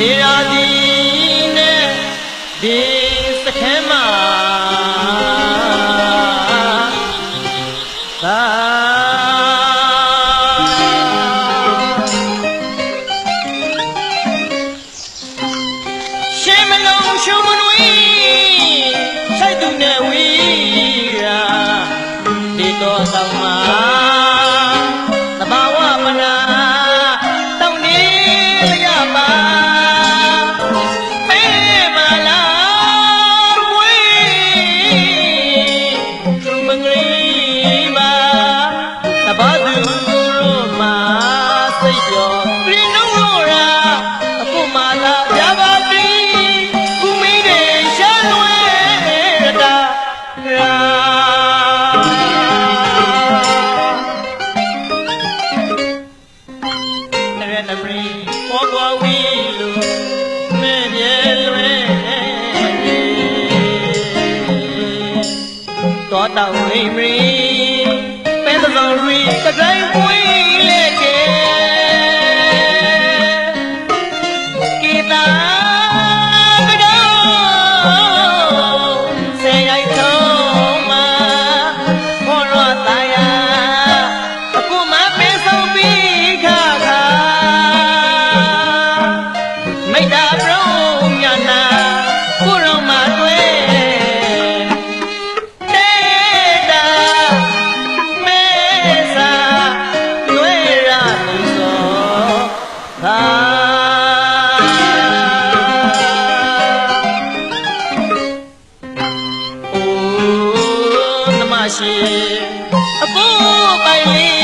ဒေရာဒီနဲ့ဒီစခဲမှာသာရှေမလုံးရှုံမနွေစိုက်သူနဲ့ဝီရာဒီတော့ဆောင် တော်တော်ဝိမရီပဲတော်ရီကတိုင်းပွေ ရှိအဖို့ပိုင်လေး